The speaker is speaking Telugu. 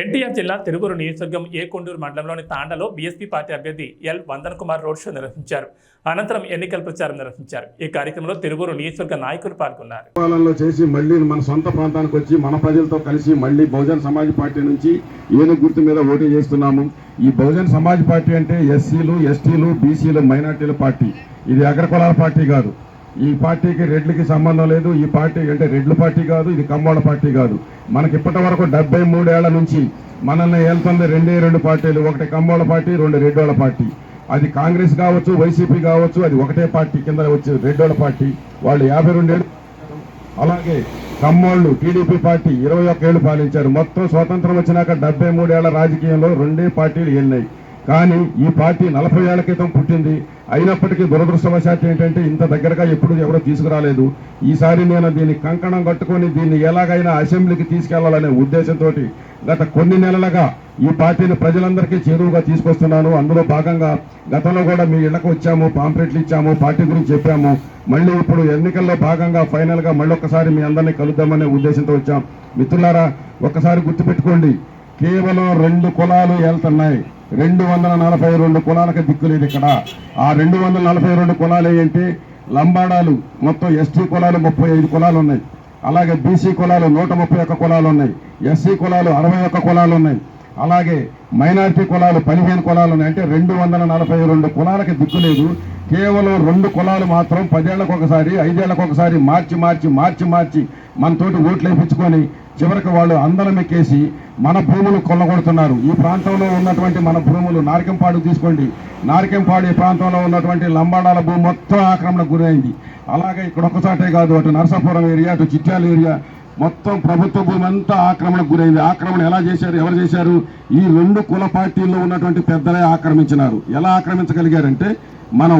ఎన్టీఆర్ జిల్లా తిరువురు నియోజకవర్గం ఏ కొండూరు మండలంలోని తాండలో బీఎస్పీ పార్టీ అభ్యర్థి L Vandan Kumar road show నిర్వహించారు. అనంతరం ఎన్నికల ప్రచారం నిర్వహించారు. ఈ కార్యక్రమంలో తిరువురు నియోజకవర్గ నాయకులు పాల్గొన్నారు. చేసి మళ్ళీ మన సొంత ప్రాంతానికి వచ్చి మన ప్రజలతో కలిసి మళ్ళీ బహుజన్ సమాజ్ పార్టీ నుంచి ఏను గుర్తు మీద ఓటు చేస్తున్నాము. ఈ బహుజన్ సమాజ్ పార్టీ అంటే ఎస్సీలు ఎస్టీలు బీసీలు మైనార్టీల పార్టీ. ఇది అగ్రకులాల పార్టీ కాదు. ఈ పార్టీకి రెడ్లకి సంబంధం లేదు. ఈ పార్టీ అంటే రెడ్ల పార్టీ కాదు ఇది కమ్మోళ్ళ పార్టీ కాదు. మనకి ఇప్పటి వరకు డెబ్బై మూడేళ్ళ నుంచి మనల్ని ఏళ్తుంది రెండే రెండు పార్టీలు. ఒకటి కమ్మోళ్ళ పార్టీ రెండు రెడ్డోళ్ళ పార్టీ. అది కాంగ్రెస్ కావచ్చు వైసీపీ కావచ్చు అది ఒకటే పార్టీ కింద వచ్చే రెడ్డోళ్ళ పార్టీ. వాళ్ళు యాభై రెండేళ్ళు అలాగే కమ్మోళ్ళు టీడీపీ పార్టీ ఇరవై ఒక్క ఏళ్ళు పాలించారు. మొత్తం స్వాతంత్రం వచ్చినాక డెబ్బై మూడేళ్ళ రాజకీయంలో రెండే పార్టీలు వెళ్ళినాయి కానీ ఈ పార్టీ నలభై ఏళ్ళ క్రితం పుట్టింది. అయినప్పటికీ దురదృష్టవశాత్తు ఏంటంటే ఇంత దగ్గరగా ఎప్పుడు ఎవరో తీసుకురాలేదు. ఈసారి నేను దీన్ని కంకణం కట్టుకొని దీన్ని ఎలాగైనా అసెంబ్లీకి తీసుకెళ్ళాలనే ఉద్దేశంతో గత కొన్ని నెలలుగా ఈ పార్టీని ప్రజలందరికీ చేరువుగా తీసుకొస్తున్నాను. అందులో భాగంగా గతంలో కూడా మీ ఇళ్ళకు వచ్చాము పాంప్లెట్లు ఇచ్చాము పార్టీ గురించి చెప్పాము. మళ్ళీ ఇప్పుడు ఎన్నికల్లో భాగంగా ఫైనల్గా మళ్ళీ ఒక్కసారి మీ అందరినీ కలుద్దామనే ఉద్దేశంతో వచ్చాం. మిత్రులారా ఒక్కసారి గుర్తుపెట్టుకోండి. కేవలం రెండు కులాలు వెళ్తున్నాయి రెండు వందల నలభై రెండు కులాలకు దిక్కులేదు ఇక్కడ. ఆ రెండు వందల నలభై రెండు కులాలు ఏంటి? లంబాడాలు మొత్తం ఎస్టీ కులాలు ముప్పై ఐదు కులాలు ఉన్నాయి. అలాగే బీసీ కులాలు నూట ముప్పై ఒక్క కులాలు ఉన్నాయి. ఎస్సీ కులాలు అరవై ఒక్క కులాలు ఉన్నాయి. అలాగే మైనారిటీ కులాలు పదిహేను కులాలు ఉన్నాయి. అంటే రెండు వందల నలభై రెండు కులాలకు దిక్కు లేదు. కేవలం రెండు కులాలు మాత్రం పదేళ్ళకు ఒకసారి ఐదేళ్ళకు ఒకసారి మార్చి మార్చి మార్చి మార్చి మనతోటి ఓట్లు వేయించుకొని చివరికి వాళ్ళు అందరం ఎక్కేసి మన భూములు కొల్లగొడుతున్నారు. ఈ ప్రాంతంలో ఉన్నటువంటి మన భూములు నారికంపాడు తీసుకోండి. నారికంపాడు ఈ ప్రాంతంలో ఉన్నటువంటి లంబాడాల భూమి మొత్తం ఆక్రమణకు గురైంది. అలాగే ఇక్కడ ఒక్కసాటే కాదు అటు నరసాపురం ఏరియా అటు చిట్యాల ఏరియా మొత్తం ప్రభుత్వ భూమి అంతా ఆక్రమణకు గురైంది. ఆక్రమణ ఎలా చేశారు ఎవరు చేశారు? ఈ రెండు కుల పార్టీల్లో ఉన్నటువంటి పెద్దలే ఆక్రమించినారు. ఎలా ఆక్రమించగలిగారంటే మనం